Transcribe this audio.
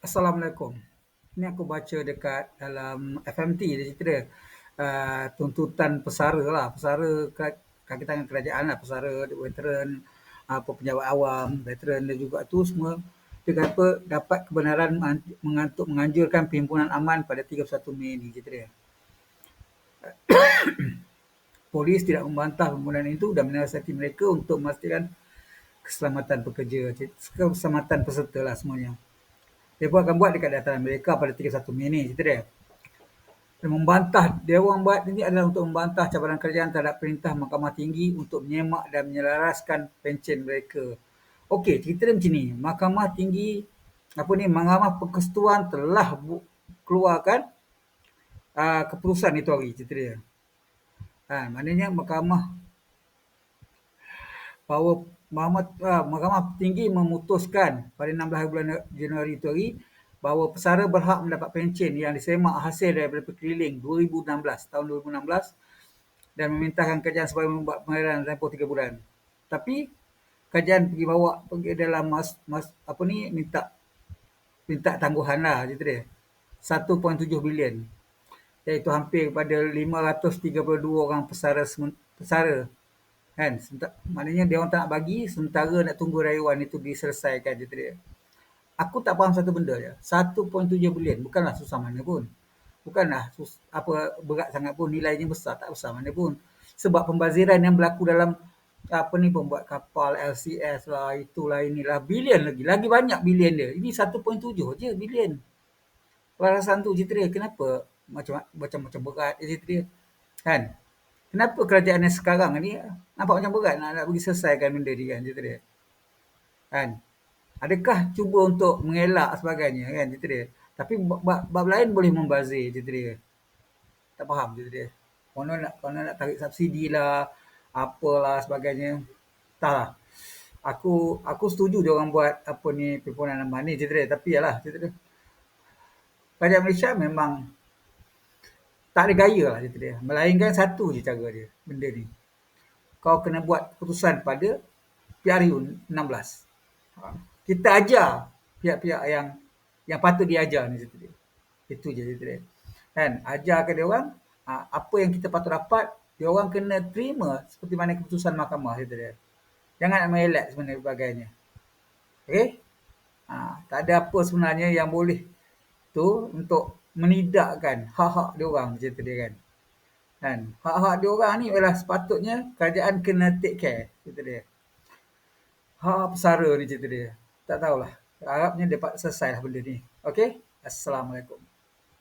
Assalamualaikum. Ni aku baca dekat dalam FMT dia cerita dia. Uh, tuntutan pesara lah. Pesara kaki tangan kerajaan lah. Pesara, veteran, apa pejabat awam, veteran dan juga tu semua dia kata dapat kebenaran mengantuk menganjurkan perhimpunan aman pada 31 Mei ni cerita dia. Polis tidak membantah perhimpunan itu dan menasihati mereka untuk memastikan keselamatan pekerja, keselamatan peserta lah semuanya. Dia pun akan buat dekat dataran mereka pada 31 Mei ni, cerita dia. Dan membantah, dia orang buat ini adalah untuk membantah cabaran kerajaan terhadap perintah Mahkamah Tinggi untuk menyemak dan menyelaraskan pencen mereka. Okey, cerita dia macam ni. Mahkamah Tinggi, apa ni, Mahkamah Persekutuan telah bu- keluarkan uh, keputusan itu hari, cerita dia. Ha, maknanya Mahkamah bahawa Mahkamah, uh, Mahkamah Tinggi memutuskan pada 16 bulan Januari itu hari bahawa pesara berhak mendapat pencen yang disemak hasil daripada perkeliling 2016 tahun 2016 dan memintakan kerajaan supaya membuat pengairan tempoh 3 bulan. Tapi kerajaan pergi bawa pergi dalam mas, mas apa ni minta minta tangguhan lah gitu dia. 1.7 bilion iaitu hampir kepada 532 orang pesara pesara Kan? Maknanya dia orang tak nak bagi sementara nak tunggu rayuan itu diselesaikan je dia. Aku tak faham satu benda je. 1.7 bilion bukanlah susah mana pun. Bukanlah sus- apa berat sangat pun nilainya besar tak besar mana pun. Sebab pembaziran yang berlaku dalam apa ni pembuat kapal LCS lah itulah inilah bilion lagi lagi banyak bilion dia ini 1.7 je bilion perasaan tu dia kenapa macam macam macam berat dia kan Kenapa kerajaan yang sekarang ni nampak macam berat nak, nak pergi selesaikan benda ni kan cerita dia. Kan? Adakah cuba untuk mengelak sebagainya kan cerita dia. Tapi bab, lain boleh membazir cerita dia. Tak faham cerita dia. Konon nak, konon nak tarik subsidi lah, apalah sebagainya. Tak lah. Aku aku setuju dia orang buat apa ni perhimpunan aman ni cerita dia. Tapi yalah cerita dia. Kerajaan Malaysia memang tak ada gaya lah cerita dia. Melainkan satu je cara dia, benda ni. Kau kena buat keputusan pada PRU 16. Ha. Kita ajar pihak-pihak yang yang patut diajar ni cerita dia. Itu je cerita dia. Kan? Ajar ke dia orang, ha, apa yang kita patut dapat, dia orang kena terima seperti mana keputusan mahkamah cerita dia. Jangan nak mengelak sebenarnya sebagainya. Okay? Ha, tak ada apa sebenarnya yang boleh tu untuk menidakkan hak-hak dia orang macam dia kan. Kan? Hak-hak dia orang ni ialah sepatutnya kerajaan kena take care cerita dia. Hak pesara ni cerita dia. Tak tahulah. Harapnya dapat selesai lah benda ni. Okey? Assalamualaikum.